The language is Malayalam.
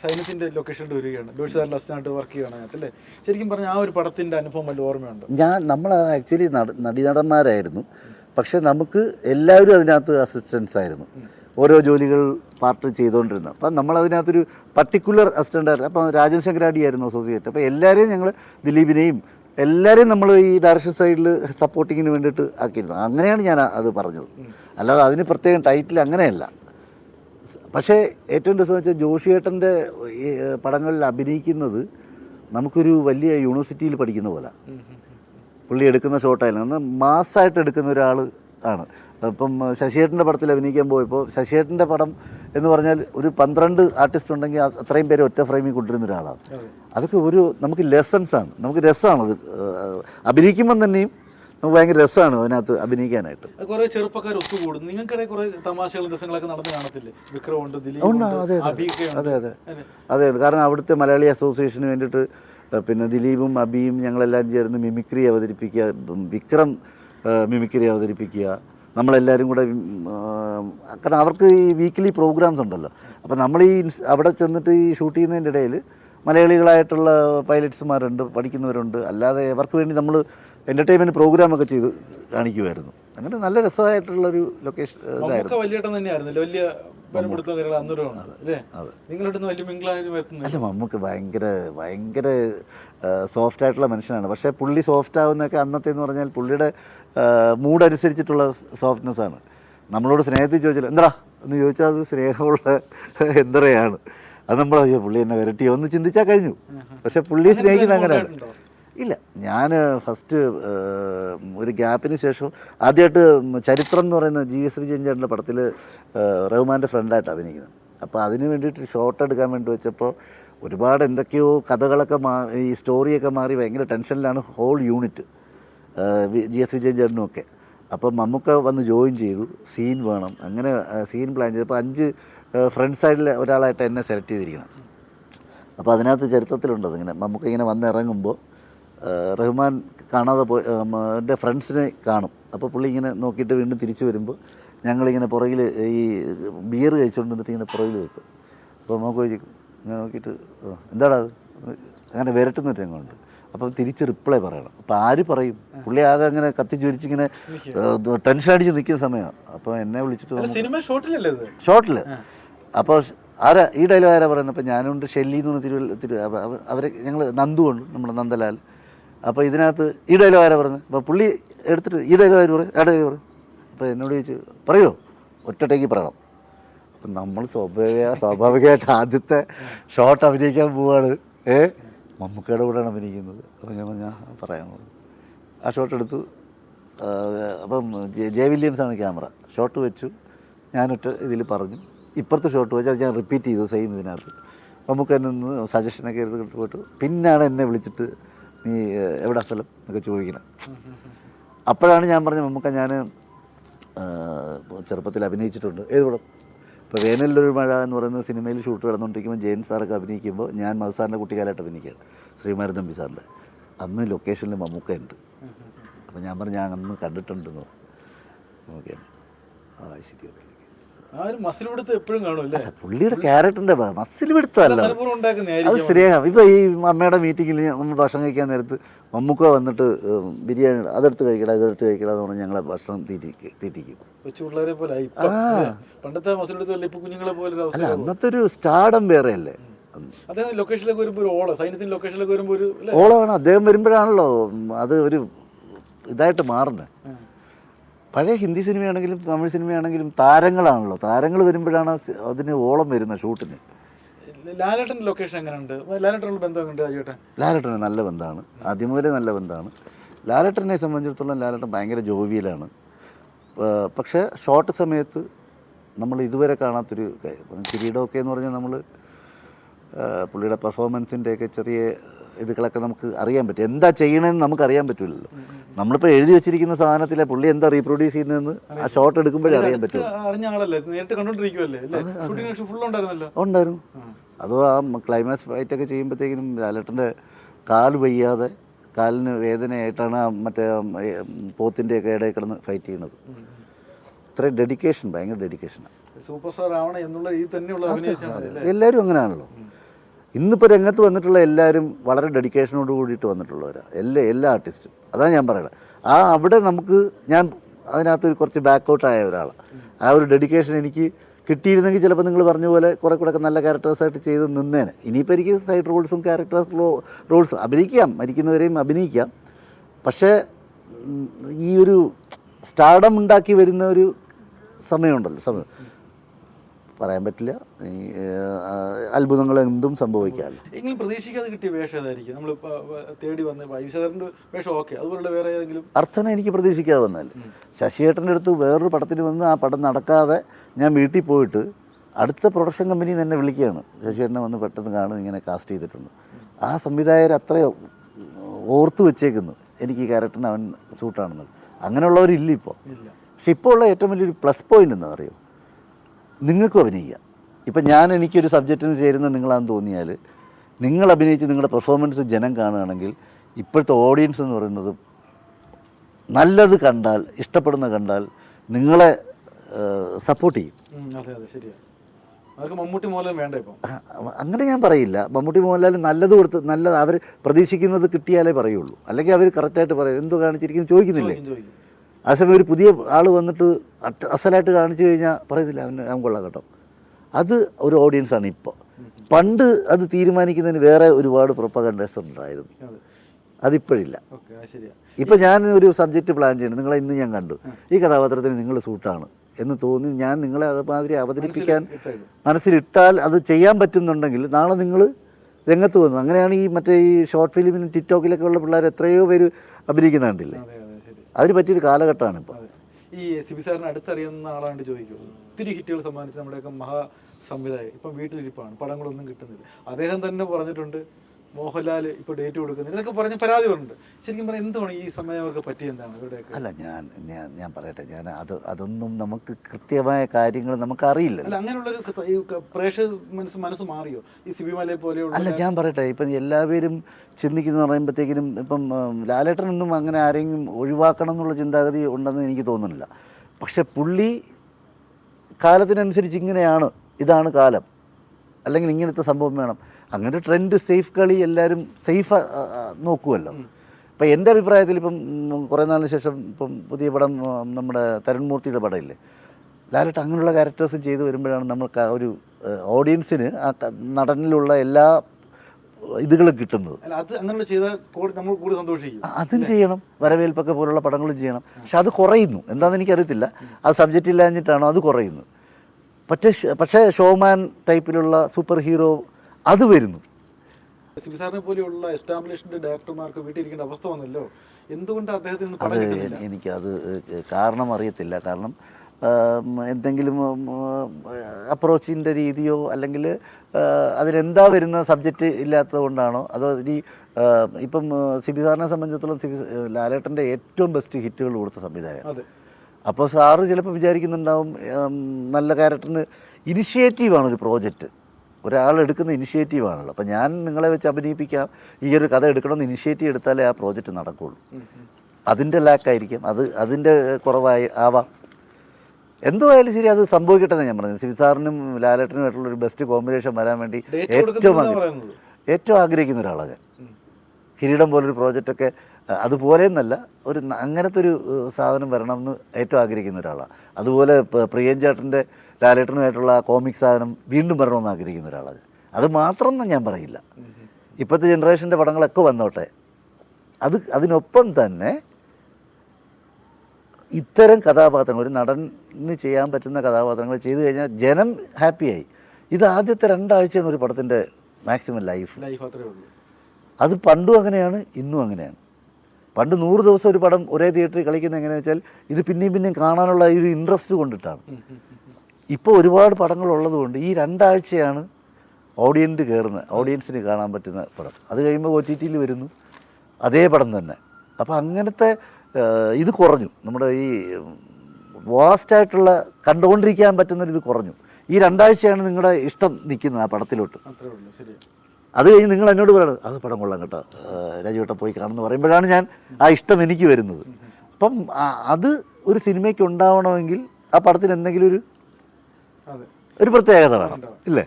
സൈന്യത്തിന്റെ ലൊക്കേഷനിൽ വരികയാണ്. ലോഡ് സാറിൽ അസിസ്റ്റന്റ് വർക്ക് ചെയ്യണം അല്ലേ? ശരിക്കും പറഞ്ഞാൽ ആ ഒരു പടത്തിന്റെ അനുഭവം വല്ല ഓർമ്മയുണ്ട്? ഞാൻ നമ്മൾ ആക്ച്വലി നടി നടന്മാരായിരുന്നു പക്ഷെ നമുക്ക് എല്ലാവരും അതിനകത്ത് അസിസ്റ്റൻസ് ആയിരുന്നു. ഓരോ ജോലികൾ പാർട്ട് ചെയ്തുകൊണ്ടിരുന്നത് അപ്പം നമ്മൾ അതിനകത്തൊരു പർട്ടിക്കുലർ അസിസ്റ്റന്റ് ആയിരുന്നു. അപ്പം രാജൻ ശങ്കരാടി ആയിരുന്നു അസോസിയേറ്റ് അപ്പോൾ എല്ലാവരെയും ഞങ്ങൾ ദിലീപിനെയും എല്ലാവരെയും നമ്മൾ ഈ ഡയറക്ഷൻ സൈഡിൽ സപ്പോർട്ടിങ്ങിന് വേണ്ടിയിട്ട് ആക്കിയിരുന്നു. അങ്ങനെയാണ് ഞാൻ അത് പറഞ്ഞത്. അല്ലാതെ അതിന് പ്രത്യേകം ടൈറ്റിൽ അങ്ങനെയല്ല. പക്ഷേ ഏറ്റവും രസം വെച്ചാൽ ജോഷിയേട്ടന്റെ പടങ്ങളിൽ അഭിനയിക്കുന്നത് നമുക്കൊരു വലിയ യൂണിവേഴ്സിറ്റിയിൽ പഠിക്കുന്ന പോലെ. പുള്ളി എടുക്കുന്ന ഷോട്ടായാലും അന്ന് മാസ്സായിട്ട് എടുക്കുന്ന ഒരാൾ ആണ്. അപ്പം ശശിയേട്ടന്റെ പടത്തിൽ അഭിനയിക്കാൻ പോയപ്പോൾ ശശിയേട്ടന്റെ പടം എന്ന് പറഞ്ഞാൽ ഒരു പന്ത്രണ്ട് ആർട്ടിസ്റ്റ് ഉണ്ടെങ്കിൽ അത് അത്രയും പേര് ഒറ്റ ഫ്രെയിമിൽ കൊണ്ടുവരുന്ന ഒരാളാണ്. അതൊക്കെ ഒരു നമുക്ക് ലെസൺസ് ആണ്. നമുക്ക് രസമാണത് അഭിനയിക്കുമ്പം തന്നെയും ഭയങ്കര രസമാണ് അതിനകത്ത് അഭിനയിക്കാനായിട്ട്. കുറെ ചെറുപ്പക്കാർ ഒത്തുകൂടും. നിങ്ങൾക്കിടയിൽ കുറെ തമാശകളും രസങ്ങളൊക്കെ നടന്നു കാണത്തില്ലേ? വിക്രമുണ്ട് അതെ. അതെ അതെ. അതെ കാരണം അവിടുത്തെ മലയാളി അസോസിയേഷന് വേണ്ടിയിട്ട് പിന്നെ ദിലീപും അബിയും ഞങ്ങളെല്ലാം ചേർന്ന് മിമിക്രി അവതരിപ്പിക്കുക വിക്രം മിമിക്രി അവതരിപ്പിക്കുക. നമ്മളെല്ലാവരും കൂടെ കാരണം അവർക്ക് ഈ വീക്കിലി പ്രോഗ്രാംസ് ഉണ്ടല്ലോ. അപ്പോൾ നമ്മൾ ഈ അവിടെ ചെന്നിട്ട് ഈ ഷൂട്ട് ചെയ്യുന്നതിന്റെ ഇടയിൽ മലയാളികളായിട്ടുള്ള പൈലറ്റ്സുമാരുണ്ട് പഠിക്കുന്നവരുണ്ട്. അല്ലാതെ അവർക്ക് വേണ്ടി നമ്മൾ എന്റർടൈൻമെന്റ് പ്രോഗ്രാമൊക്കെ ചെയ്ത് കാണിക്കുമായിരുന്നു അങ്ങനെ നല്ല രസമായിട്ടുള്ളൊരു ലൊക്കേഷൻ ഇതായിരുന്നു. വലിയ വലിയ അല്ല മമ്മൂക്ക് ഭയങ്കര ഭയങ്കര സോഫ്റ്റ് ആയിട്ടുള്ള മനുഷ്യനാണ്. പക്ഷേ പുള്ളി സോഫ്റ്റ് ആവുന്നൊക്കെ അന്നത്തെ എന്ന് പറഞ്ഞാൽ പുള്ളിയുടെ മൂഡ് അനുസരിച്ചിട്ടുള്ള സോഫ്റ്റ്നെസ് ആണ്. നമ്മളോട് സ്നേഹത്തിൽ ചോദിച്ചാൽ എന്താ? എന്ന് ചോദിച്ചാൽ അത് സ്നേഹമുള്ള എന്തറയാണ്. അത് നമ്മളോ പുള്ളി എന്നെ വരട്ടിയോ ഒന്ന് ചിന്തിച്ചാൽ കഴിഞ്ഞു. പക്ഷെ പുള്ളി സ്നേഹിക്കുന്ന അങ്ങനെയാണ്? ഇല്ല. ഞാൻ ഫസ്റ്റ് ഒരു ഗ്യാപ്പിന് ശേഷം ആദ്യമായിട്ട് ചരിത്രം എന്ന് പറയുന്ന ജി എസ് വിജയൻ ചേട്ടന്റെ പടത്തിൽ റഹ്മാന്റെ ഫ്രണ്ടായിട്ട് അഭിനയിക്കുന്നത്. അപ്പോൾ അതിന് വേണ്ടിയിട്ട് ഷോർട്ട് എടുക്കാൻ വേണ്ടി വെച്ചപ്പോൾ ഒരുപാട് എന്തൊക്കെയോ കഥകളൊക്കെ മാ ഈ സ്റ്റോറിയൊക്കെ മാറി ഭയങ്കര ടെൻഷനിലാണ് whole unit G S Vijayan ഒക്കെ. അപ്പം മമ്മൂക്ക വന്ന് ജോയിൻ ചെയ്തു സീൻ വേണം. അങ്ങനെ സീൻ പ്ലാൻ ചെയ്തു. അപ്പോൾ അഞ്ച് ഫ്രണ്ട് സൈഡിൽ ഒരാളായിട്ട് എന്നെ സെലക്ട് ചെയ്തിരിക്കണം. അപ്പോൾ അതിനകത്ത് ചരിത്രത്തിലുണ്ട് അതിങ്ങനെ. നമുക്ക് ഇങ്ങനെ വന്നിറങ്ങുമ്പോൾ റഹ്മാൻ കാണാതെ പോയി എന്റെ ഫ്രണ്ട്സിനെ കാണും. അപ്പോൾ പുള്ളി ഇങ്ങനെ നോക്കിയിട്ട് വീണ്ടും തിരിച്ചു വരുമ്പോൾ ഞങ്ങളിങ്ങനെ പുറകിൽ ഈ ബിയർ കഴിച്ചുകൊണ്ട് നിന്നിട്ട് ഇങ്ങനെ പുറകിൽ വെക്കും. അപ്പോൾ നമുക്ക് ചോദിക്കും ഇങ്ങനെ നോക്കിയിട്ട് എന്താടാ അത്? അങ്ങനെ വിരട്ടുന്ന ഒരു രംഗമുണ്ട്. അപ്പം തിരിച്ച് റിപ്ലൈ പറയണം. അപ്പോൾ ആര് പറയും? പുള്ളി ആകെ അങ്ങനെ കത്തി ജ്വലിച്ചിങ്ങനെ ടെൻഷൻ അടിച്ച് നിൽക്കുന്ന സമയമാണ് അപ്പോൾ എന്നെ വിളിച്ചിട്ട് സിനിമ ഷോട്ടിലല്ലേ ഇത്? ഷോർട്ടിൽ അപ്പോൾ ആരാ ഈ ഡയലോഗ് ആരാ പറയുന്നത് അപ്പോൾ ഞാനുണ്ട് ഷെല്ലി എന്ന് പറഞ്ഞ തിരുവല്ല തിരു അവ- അവ- അവരെ ഞങ്ങൾ നന്ദു നന്ദുണ്ട് നമ്മുടെ നന്ദലാൽ. അപ്പോൾ ഇതിനകത്ത് ഈ ഡയലോഗ് ആരാ പറഞ്ഞത് അപ്പോൾ പുള്ളി എടുത്തിട്ട് ഈ ഡയലോഗ് ആര് പറയും? ആ ഡയലോഗ് പറയും? അപ്പോൾ എന്നോട് ചോദിച്ചു പറയോ ഒറ്റട്ടേക്ക് പറയണം. അപ്പം നമ്മൾ സ്വാഭാവിക സ്വാഭാവികമായിട്ട് ആദ്യത്തെ ഷോട്ട് അഭിനയിക്കാൻ പോവാണ്. ഏ? മമ്മൂക്കയുടെ കൂടെയാണ് അഭിനയിക്കുന്നത്. അപ്പോൾ ഞാൻ ഞാൻ പറയാൻ ആ ഷോട്ട് എടുത്തു. അപ്പം ജെ- വില്യംസാണ് വില്യംസ് ആണ് ക്യാമറ. ഷോട്ട് വെച്ചു. ഞാനൊറ്റ ഇതിൽ പറഞ്ഞു. ഇപ്പുറത്തെ ഷോട്ട് വെച്ചാൽ ഞാൻ റിപ്പീറ്റ് ചെയ്തു സെയിം ഇതിനകത്ത്. നമുക്ക് തന്നെ നിന്ന് സജഷനൊക്കെ എടുത്തിട്ട് പോയിട്ട് പിന്നാണ് എന്നെ വിളിച്ചിട്ട് നീ എവിടെ സ്ഥലം എന്നൊക്കെ ചോദിക്കണം. അപ്പോഴാണ് ഞാൻ പറഞ്ഞത് നമുക്ക് ഞാൻ ചെറുപ്പത്തിൽ അഭിനയിച്ചിട്ടുണ്ട്. ഏത് പടം? ഇപ്പോൾ വേനലിലൊരു മഴ എന്ന് പറയുന്ന സിനിമയിൽ ഷൂട്ട് നടന്നുകൊണ്ടിരിക്കുമ്പോൾ ജെയിൻ സാറൊക്കെ അഭിനയിക്കുമ്പോൾ ഞാൻ മധുസാറിന്റെ കുട്ടിക്കാലമായിട്ട് അഭിനയിക്കുകയാണ് ശ്രീമാരതമ്പി സാറിന്റെ. അന്ന് ലൊക്കേഷനിൽ മമ്മൂക്ക ഉണ്ട്. അപ്പോൾ ഞാൻ പറഞ്ഞു ഞാൻ അന്ന് കണ്ടിട്ടുണ്ടെന്ന് ഓക്കെ ആ ശരി ഓക്കെ. പുള്ളിയുടെ മസിൽ അത് സ്നേഹം ഇപ്പോൾ ഈ അമ്മയുടെ മീറ്റിങ്ങിൽ നമ്മൾ ഭക്ഷണം കഴിക്കാൻ നേരത്ത് മമ്മൂക്ക വന്നിട്ട് ബിരിയാണി അതെടുത്ത് കഴിക്കടാ ഇതെടുത്ത് കഴിക്കടാ എന്ന് പറഞ്ഞ് ഞങ്ങളെ ഭക്ഷണം തീറ്റി തീറ്റിക്കും. പണ്ടത്തെ ഇപ്പൊ അല്ല അന്നത്തെ ഒരു സ്റ്റാഡം വേറെയല്ലേ? ലൊക്കേഷനിലേക്ക് വരുമ്പോൾ ഒരു ഓള സൈന്യത്തിന്റെ ലൊക്കേഷനിലേക്ക് വരുമ്പോൾ ഒരു ഓളമാണ്. അദ്ദേഹം വരുമ്പോഴാണല്ലോ അത് ഒരു ഇതായിട്ട് മാറുന്നത്. പഴയ ഹിന്ദി സിനിമയാണെങ്കിലും തമിഴ് സിനിമയാണെങ്കിലും താരങ്ങളാണല്ലോ. താരങ്ങൾ വരുമ്പോഴാണ് അതിന് ഓളം വരുന്ന ഷൂട്ടിന്. ലാലേട്ടന്റെ ലൊക്കേഷൻ എങ്ങനെയുണ്ട് ലാലേട്ടനുള്ള ലാലേട്ടന് നല്ല ബന്ധമാണ്. ആദ്യം മുതലേ നല്ല ബന്ധമാണ്. ലാലേട്ടനെ സംബന്ധിച്ചിടത്തോളം ലാലേട്ടൻ ഭയങ്കര ജോവിയിലാണ്. പക്ഷേ ഷോർട്ട് സമയത്ത് നമ്മൾ ഇതുവരെ കാണാത്തൊരു കിരീടമൊക്കെ എന്ന് പറഞ്ഞാൽ നമ്മൾ പുള്ളിയുടെ പെർഫോമൻസിന്റെയൊക്കെ ചെറിയ ഇതുകളൊക്കെ നമുക്ക് അറിയാൻ പറ്റും. എന്താ ചെയ്യണമെന്ന് നമുക്ക് അറിയാൻ പറ്റില്ലല്ലോ. നമ്മളിപ്പോൾ എഴുതി വെച്ചിരിക്കുന്ന സാധനത്തിലെ പുള്ളി എന്താ റീപ്രൊഡ്യൂസ് ചെയ്യുന്നതെന്ന് ആ ഷോട്ട് എടുക്കുമ്പോഴേ അറിയാൻ പറ്റും. ഉണ്ടായിരുന്നു. അതോ ആ ക്ലൈമാക്സ് ഫൈറ്റ് ഒക്കെ ചെയ്യുമ്പോഴത്തേക്കിനും ലാലേട്ടന്റെ കാൽ വയ്യാതെ കാലിന് വേദനയായിട്ടാണ് ആ മറ്റേ പോത്തിന്റെ ഒക്കെ പോത്തിന്റെയൊക്കെ ഇടയിൽ കിടന്ന് ഫൈറ്റ് ചെയ്യുന്നത്. ഇത്രയും ഡെഡിക്കേഷൻ ഭയങ്കര ഡെഡിക്കേഷനാണ് സൂപ്പർ സ്റ്റാർ ആവണം എന്നുള്ള രീതി തന്നെയുള്ള എല്ലാവരും അങ്ങനെയാണല്ലോ. ഇന്നിപ്പോൾ രംഗത്ത് വന്നിട്ടുള്ള എല്ലാവരും വളരെ ഡെഡിക്കേഷനോട് കൂടിയിട്ട് വന്നിട്ടുള്ളവരാണ് എല്ലാ എല്ലാ ആർട്ടിസ്റ്റും അതാണ് ഞാൻ പറയുന്നത് ആ അവിടെ നമുക്ക് ഞാൻ അതിനകത്ത് കുറച്ച് ബാക്കൗട്ടായ ഒരാളാണ് ആ ഒരു ഡെഡിക്കേഷൻ എനിക്ക് കിട്ടിയിരുന്നെങ്കിൽ ചിലപ്പോൾ നിങ്ങൾ പറഞ്ഞ പോലെ കുറേ കൂടെ നല്ല ക്യാരക്ടേഴ്സായിട്ട് ചെയ്ത് നിന്നേനെ. ഇനിയിപ്പോൾ എനിക്ക് സൈഡ് റോൾസും ക്യാരക്ടേഴ്സ് റോൾസും അഭിനയിക്കാം. മരിക്കുന്നവരെയും അഭിനയിക്കാം. പക്ഷേ ഈ ഒരു സ്റ്റാർഡം ഉണ്ടാക്കി വരുന്ന ഒരു സമയമുണ്ടല്ലോ സമയം. പറയാൻ പറ്റില്ല. ഈ അത്ഭുതങ്ങൾ എന്തും സംഭവിക്കാറില്ല. എങ്കിലും പ്രതീക്ഷിക്കാതെ കിട്ടിയ വേഷം ഏതായിരിക്കും? നമ്മൾ തേടി വന്ന വൈവിശേഖരന്റെ വേഷം ഓക്കെ. അതുപോലെ വേറെ ഏതെങ്കിലും? അർത്ഥന എനിക്ക് പ്രതീക്ഷിക്കാതെ വന്നാൽ ശശിയേട്ടന്റെ അടുത്ത് വേറൊരു പടത്തിന് വന്ന് ആ പടം നടക്കാതെ ഞാൻ വീട്ടിൽ പോയിട്ട് അടുത്ത പ്രൊഡക്ഷൻ കമ്പനി തന്നെ വിളിക്കുകയാണ്. ശശിയേട്ടനെ വന്ന് പെട്ടെന്ന് കാണുന്നത് ഇങ്ങനെ കാസ്റ്റ് ചെയ്തിട്ടുണ്ട്. ആ സംവിധായകർ അത്രയോ ഓർത്ത് വെച്ചേക്കുന്നു. എനിക്ക് ഈ ക്യാരക്ടറിന് അവൻ സൂട്ടാണെന്നുള്ളത് അങ്ങനെയുള്ളവരില്ല ഇപ്പോൾ. പക്ഷെ ഇപ്പോൾ ഉള്ള ഏറ്റവും വലിയൊരു പ്ലസ് പോയിന്റ് എന്താ അറിയോ നിങ്ങൾക്കും അഭിനയിക്കാം. ഇപ്പം ഞാൻ എനിക്കൊരു സബ്ജക്റ്റിന് ചേരുന്ന നിങ്ങളാന്ന് തോന്നിയാൽ നിങ്ങൾ അഭിനയിച്ച് നിങ്ങളുടെ പെർഫോമൻസ് ജനം കാണുകയാണെങ്കിൽ ഇപ്പോഴത്തെ ഓഡിയൻസ് എന്ന് പറയുന്നത് നല്ലത് കണ്ടാൽ ഇഷ്ടപ്പെടുന്ന കണ്ടാൽ നിങ്ങളെ സപ്പോർട്ട് ചെയ്യും. മമ്മൂട്ടി മോഹൻലാൽ വേണ്ട ഇപ്പം. അങ്ങനെ ഞാൻ പറയില്ല. മമ്മൂട്ടി മോഹൻലാൽ നല്ലത് കൊടുത്ത് നല്ലത് അവർ പ്രതീക്ഷിക്കുന്നത് കിട്ടിയാലേ പറയുള്ളൂ. അല്ലെങ്കിൽ അവർ കറക്റ്റായിട്ട് പറയും. എന്തോ കാണിച്ചിരിക്കുന്നു ചോദിക്കുന്നില്ലേ? ചോദിക്കും ചോദിക്കും. ആ സമയം ഒരു പുതിയ ആൾ വന്നിട്ട് അസലായിട്ട് കാണിച്ചു കഴിഞ്ഞാൽ പറയത്തില്ല അവന് അവൻ കൊള്ളാം കേട്ടോ. അത് ഒരു ഓഡിയൻസാണ് ഇപ്പോൾ പണ്ട് അത് തീരുമാനിക്കുന്നതിന് വേറെ ഒരുപാട് പ്രൊപ്പകണ്ടേഴ്സ് ഉണ്ടായിരുന്നു. അതിപ്പോഴില്ല. ഇപ്പം ഞാൻ ഒരു സബ്ജക്റ്റ് പ്ലാൻ ചെയ്യുന്നു. നിങ്ങളെ ഇന്ന് ഞാൻ കണ്ടു. ഈ കഥാപാത്രത്തിന് നിങ്ങൾ സൂട്ടാണ് എന്ന് തോന്നി. ഞാൻ നിങ്ങളെ അതുമാതിരി അവതരിപ്പിക്കാൻ മനസ്സിലിട്ടാൽ അത് ചെയ്യാൻ പറ്റുന്നുണ്ടെങ്കിൽ നാളെ നിങ്ങൾ രംഗത്ത് വന്നു. അങ്ങനെയാണ് ഈ മറ്റേ ഈ ഷോർട്ട് ഫിലിമിനും ടിക്ടോക്കിലൊക്കെ ഉള്ള പിള്ളേർ എത്രയോ പേര് അഭിനയിക്കുന്ന കണ്ടില്ലേ അതെ അതെ. ശരി അതിന് പറ്റിയൊരു കാലഘട്ടമാണ് ഇപ്പോൾ ഈ സിബി സാറിന് അടുത്തറിയുന്ന ആളാണ് ചോദിക്കും. ഒത്തിരി ഹിറ്റുകൾ സമ്മാനിച്ച് നമ്മുടെയൊക്കെ മഹാ സംവിധായകൻ ഇപ്പം വീട്ടിലിരിപ്പാണ്. പടങ്ങളൊന്നും കിട്ടുന്നില്ല. അദ്ദേഹം തന്നെ പറഞ്ഞിട്ടുണ്ട് മോഹൻലാൽ ഇപ്പോൾ ഡേറ്റ് കൊടുക്കുന്നത് എന്നൊക്കെ പറഞ്ഞ് പരാതി പറഞ്ഞിട്ടുണ്ട്. ശരിക്കും പറഞ്ഞാൽ എന്തുമാണ് ഈ സമയം അവർക്ക് പറ്റിയ എന്താണ് ഇവരുടെയൊക്കെ? അല്ല ഞാൻ ഞാൻ ഞാൻ പറയട്ടെ. ഞാൻ അത് അതൊന്നും നമുക്ക് കൃത്യമായ കാര്യങ്ങൾ നമുക്കറിയില്ല അല്ല അങ്ങനെയുള്ള പ്രേക്ഷക മനസ്സ് മനസ്സ് മാറിയോ? ഈ സിബി മലയെ പോലെയുള്ള അല്ല ഞാൻ പറയട്ടെ. ഇപ്പം എല്ലാവരും ചിന്തിക്കുന്നു പറയുമ്പോഴത്തേക്കിനും ഇപ്പം ലാലേട്ടനൊന്നും അങ്ങനെ ആരെങ്കിലും ഒഴിവാക്കണം എന്നുള്ള ചിന്താഗതി ഉണ്ടെന്ന് എനിക്ക് തോന്നുന്നില്ല. പക്ഷെ പുള്ളി കാലത്തിനനുസരിച്ച് ഇങ്ങനെയാണ്. ഇതാണ് കാലം. അല്ലെങ്കിൽ ഇങ്ങനത്തെ സംഭവം വേണം. അങ്ങനെ ട്രെൻഡ് സേഫ് കളി എല്ലാവരും സേഫ് നോക്കുമല്ലോ ഇപ്പം എന്റെ അഭിപ്രായത്തിൽ ഇപ്പം കുറേ നാളിന് ശേഷം ഇപ്പം പുതിയ പടം നമ്മുടെ തരുൺമൂർത്തിയുടെ പടമില്ലേ? ലാലിട്ട് അങ്ങനെയുള്ള ക്യാരക്ടേഴ്സ് ചെയ്തു വരുമ്പോഴാണ് നമ്മൾക്ക് ആ ഒരു ഓഡിയൻസിന് ആ നടനിലുള്ള എല്ലാ ഇതുകളും കിട്ടുന്നത്. അത് അങ്ങനെ ചെയ്താൽ നമ്മൾ സന്തോഷിക്കും. അതും ചെയ്യണം. വരവേൽപ്പൊക്കെ പോലുള്ള പടങ്ങളും ചെയ്യണം. പക്ഷെ അത് കുറയുന്നു. എന്താണെന്ന് എനിക്കറിയത്തില്ല. അത് സബ്ജക്റ്റ് ഇല്ലാഞ്ഞിട്ടാണോ? അത് കുറയുന്നു. പക്ഷേ പക്ഷേ ഷോമാൻ ടൈപ്പിലുള്ള സൂപ്പർ ഹീറോ അത് വരുന്നു. പോലെയുള്ള എസ്റ്റാബ്ലിഷ്ഡ് ഡയറക്ടർമാർക്ക് വീട്ടിലിരിക്കേണ്ട അവസ്ഥ വന്നല്ലോ. എന്തുകൊണ്ട് അദ്ദേഹത്തിന് അത് എനിക്കത് കാരണം അറിയത്തില്ല. കാരണം എന്തെങ്കിലും അപ്രോച്ചിന്റെ രീതിയോ അല്ലെങ്കിൽ അതിനെന്താ വരുന്ന സബ്ജക്റ്റ് ഇല്ലാത്തത് കൊണ്ടാണോ? അതോ ഇനി ഇപ്പം സിബിസാറിനെ സിബി സാറിനെ സംബന്ധിച്ചിടത്തോളം സിബി ലാലേട്ടന്റെ ഏറ്റവും ബെസ്റ്റ് ഹിറ്റുകൾ കൊടുത്ത സംവിധായകൻ. അപ്പോൾ സാറ് ചിലപ്പോൾ വിചാരിക്കുന്നുണ്ടാവും നല്ല ക്യാരക്ടറിന് ഇനിഷ്യേറ്റീവാണ് ഒരു പ്രോജക്റ്റ്. ഒരാൾ എടുക്കുന്ന ഇനിഷ്യേറ്റീവാണല്ലോ. അപ്പോൾ ഞാൻ നിങ്ങളെ വെച്ച് അഭിനയിപ്പിക്കാം. ഈ ഒരു കഥ എടുക്കണമെന്ന് ഇനിഷ്യേറ്റീവ് എടുത്താലേ ആ പ്രോജക്റ്റ് നടക്കുകയുള്ളൂ അതിന്റെ ലാക്കായിരിക്കും. അത് അതിന്റെ കുറവായി ആവാം. എന്തുമായാലും ശരി അത് സംഭവിക്കട്ടെ ഞാൻ പറഞ്ഞത്. സിബി സാറിനും ലാലേട്ടനുമായിട്ടുള്ള ഒരു ബെസ്റ്റ് കോമ്പിനേഷൻ വരാൻ വേണ്ടി ഏറ്റവും ഏറ്റവും ആഗ്രഹിക്കുന്ന ഒരാളാണ് ഞാൻ. കിരീടം പോലൊരു പ്രോജക്റ്റൊക്കെ അതുപോലെ എന്നല്ല ഒരു അങ്ങനത്തെ ഒരു സാധനം വരണം എന്ന് ഏറ്റവും ആഗ്രഹിക്കുന്ന ഒരാളാണ് അതുപോലെ പ്രിയഞ്ചേട്ടന്റെ ലാലേട്ടനുമായിട്ടുള്ള കോമിക് സാധനം വീണ്ടും വരണമെന്ന് ആഗ്രഹിക്കുന്ന ഒരാളാണ് അത്. മാത്രം എന്ന് ഞാൻ പറയില്ല. ഇപ്പോഴത്തെ ജനറേഷന്റെ പടങ്ങളൊക്കെ വന്നോട്ടെ. അത് അതിനൊപ്പം തന്നെ ഇത്തരം കഥാപാത്രങ്ങൾ ഒരു നടന് ചെയ്യാൻ പറ്റുന്ന കഥാപാത്രങ്ങൾ ചെയ്തു കഴിഞ്ഞാൽ ജനം ഹാപ്പിയായി. ഇത് ആദ്യത്തെ രണ്ടാഴ്ചയാണ് ഒരു പടത്തിന്റെ മാക്സിമം ലൈഫ്. ലൈഫ് അത്രേ ഉള്ളൂ. അത് പണ്ടും അങ്ങനെയാണ് ഇന്നും അങ്ങനെയാണ്. പണ്ട് നൂറ് ദിവസം ഒരു പടം ഒരേ തിയേറ്ററിൽ കളിക്കുന്നത് എങ്ങനെയാണെന്ന് വെച്ചാൽ ഇത് പിന്നെയും പിന്നെയും കാണാനുള്ള ഒരു ഇൻട്രസ്റ്റ് കൊണ്ടിട്ടാണ്. ഇപ്പോൾ ഒരുപാട് പടങ്ങളുള്ളത് കൊണ്ട് ഈ രണ്ടാഴ്ചയാണ് ഓഡിയൻസ് കയറുന്നത് ഓഡിയൻസിന് കാണാൻ പറ്റുന്ന പടം. അത് കഴിയുമ്പോൾ ഒ ടി ടിയിൽ വരുന്നു. അതേ പടം തന്നെ. അപ്പോൾ അങ്ങനത്തെ ഇത് കുറഞ്ഞു. നമ്മുടെ ഈ വാസ്റ്റായിട്ടുള്ള കണ്ടുകൊണ്ടിരിക്കാൻ പറ്റുന്നൊരിത് കുറഞ്ഞു. ഈ രണ്ടാഴ്ചയാണ് നിങ്ങളുടെ ഇഷ്ടം നിൽക്കുന്നത് ആ പടത്തിലോട്ട്. അത് കഴിഞ്ഞ് നിങ്ങൾ എന്നോട് പറയണത് അത് പടം കൊള്ളാം കേട്ടോ. രാജുവേട്ട പോയി കാണുമെന്ന് പറയുമ്പോഴാണ് ഞാൻ ആ ഇഷ്ടം എനിക്ക് വരുന്നത്. അപ്പം അത് ഒരു സിനിമയ്ക്ക് ഉണ്ടാവണമെങ്കിൽ ആ പടത്തിന് എന്തെങ്കിലും ഒരു ഒരു പ്രത്യേകത വേണം ഇല്ലേ?